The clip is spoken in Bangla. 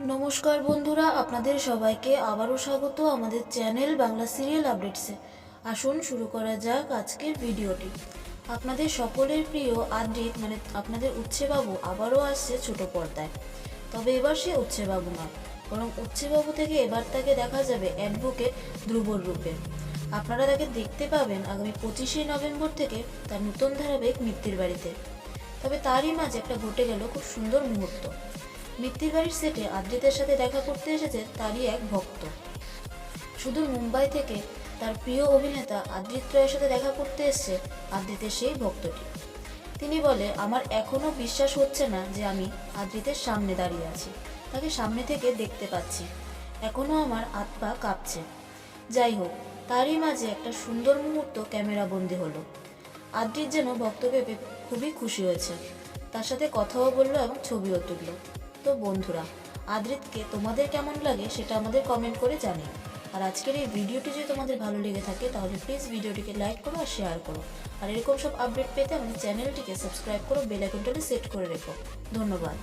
নমস্কার বন্ধুরা, আপনাদের সবাইকে আবারও স্বাগত আমাদের চ্যানেল বাংলা সিরিয়াল আপডেটসে। আসুন শুরু করা যাক আজকের ভিডিওটি। আপনাদের সকলের প্রিয় আদ্রিত মানে আপনাদের উচ্ছেবাবু আবারও আসছে ছোট পর্দায়। তবে এবার সে উচ্ছেবাবু নয়, বরং উচ্ছেবাবু থেকে এবার তাকে দেখা যাবে অ্যাডভোকেট ধ্রুবর রূপে। আপনারা তাকে দেখতে পাবেন আগামী পঁচিশে নভেম্বর থেকে তার নতুন ধারাবাহিক মৃত্যুর বাড়িতে। তবে তারই মাঝে একটা ঘটে গেল খুব সুন্দর মুহূর্ত। মিত্তির বাড়ির সেটে আদ্রিতের সাথে দেখা করতে এসেছে তারই এক ভক্ত। শুধু মুম্বাই থেকে তার প্রিয় অভিনেতা আদ্রিত রয়ের সাথে দেখা করতে এসেছে আদ্রিতের সেই ভক্তটি। তিনি বলে, আমার এখনও বিশ্বাস হচ্ছে না যে আমি আদ্রিতের সামনে দাঁড়িয়ে আছি। তাকে সামনে থেকে দেখতে পাচ্ছি। এখনও আমার পা কাঁপছে। যাই হোক, তারই মাঝে একটা সুন্দর মুহূর্ত ক্যামেরা বন্দি হলো। আদ্রিত যেন ভক্তকে খুবই খুশি হয়েছে। তার সাথে কথাও বলল এবং ছবিও তুললো। তো বন্ধুরা আদৃতকে তোমাদের কেমন লাগে সেটা আমাদের কমেন্ট করে জানিও। আর আজকের এই ভিডিওটি যদি তোমাদের ভালো লেগে থাকে, তাহলে প্লিজ ভিডিওটিকে লাইক করো আর শেয়ার করো। আর এরকম সব আপডেট পেতে আমাদের চ্যানেলটিকে সাবস্ক্রাইব করো বেল আইকনটাকে সেট করে রেখো। ধন্যবাদ।